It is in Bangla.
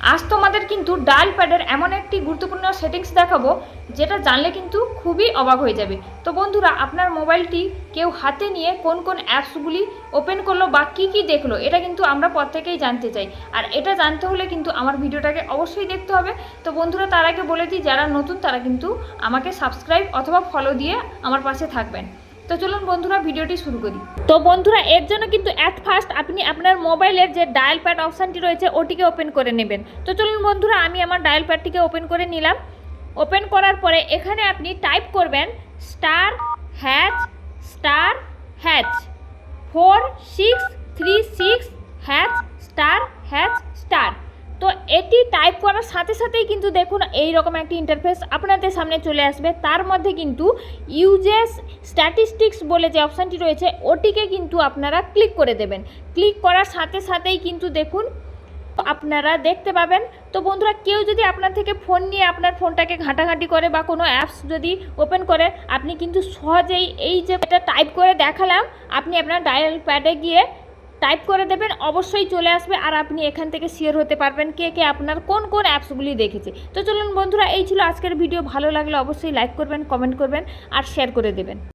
আজ তোমাদের কিন্তু ডায়াল প্যাডের এমন একটি গুরুত্বপূর্ণ সেটিংস দেখাবো, যেটা জানলে কিন্তু খুবই অবাক হয়ে যাবে। তো বন্ধুরা, আপনার মোবাইলটি কেউ হাতে নিয়ে কোন কোন অ্যাপসগুলি ওপেন করল বা কী কী দেখল, এটা কিন্তু আমরা প্রত্যেকেই জানতে চাই। আর এটা জানতে হলে কিন্তু আমার ভিডিওটাকে অবশ্যই দেখতে হবে। তো বন্ধুরা, তার আগে বলে দিই, যারা নতুন, তারা কিন্তু আমাকে সাবস্ক্রাইব অথবা ফলো দিয়ে আমার পাশে থাকবেন। তো চলুন বন্ধুরা, ভিডিওটি শুরু করি। তো বন্ধুরা, এর জন্য কিন্তু অ্যাট ফার্স্ট আপনি আপনার মোবাইলের যে ডায়াল প্যাড অপশানটি রয়েছে, ওটিকে ওপেন করে নেবেন। তো চলুন বন্ধুরা, আমি আমার ডায়াল প্যাডটিকে ওপেন করে নিলাম। ওপেন করার পরে এখানে আপনি টাইপ করবেন star hash star hash four six three six hash star hash star তো এটি টাইপ করার সাথে সাথেই কিন্তু দেখুন এই রকম একটি ইন্টারফেস আপনাদের সামনে চলে আসবে। তার মধ্যে কিন্তু ইউজেস স্ট্যাটিস্টিক্স বলে যে অপশানটি রয়েছে, ওটিকে কিন্তু আপনারা ক্লিক করে দেবেন। ক্লিক করার সাথে সাথেই কিন্তু দেখুন, আপনারা দেখতে পাবেন। তো বন্ধুরা, কেউ যদি আপনার থেকে ফোন নিয়ে আপনার ফোনটাকে ঘাঁটাঘাঁটি করে বা কোনো অ্যাপস যদি ওপেন করে, আপনি কিন্তু সহজেই এই যে এটা টাইপ করে দেখালাম, আপনি আপনার ডায়াল প্যাডে গিয়ে টাইপ করে দেবেন, অবশ্যই চলে আসবে আর আপনি এখান থেকে শেয়ার হতে পারবেন কে কে আপনার কোন কোন অ্যাপসগুলি দেখেছে। তো চলুন বন্ধুরা, এই ছিল আজকের ভিডিও ভালো লাগলে অবশ্যই লাইক করবেন কমেন্ট করবেন আর শেয়ার করে দেবেন।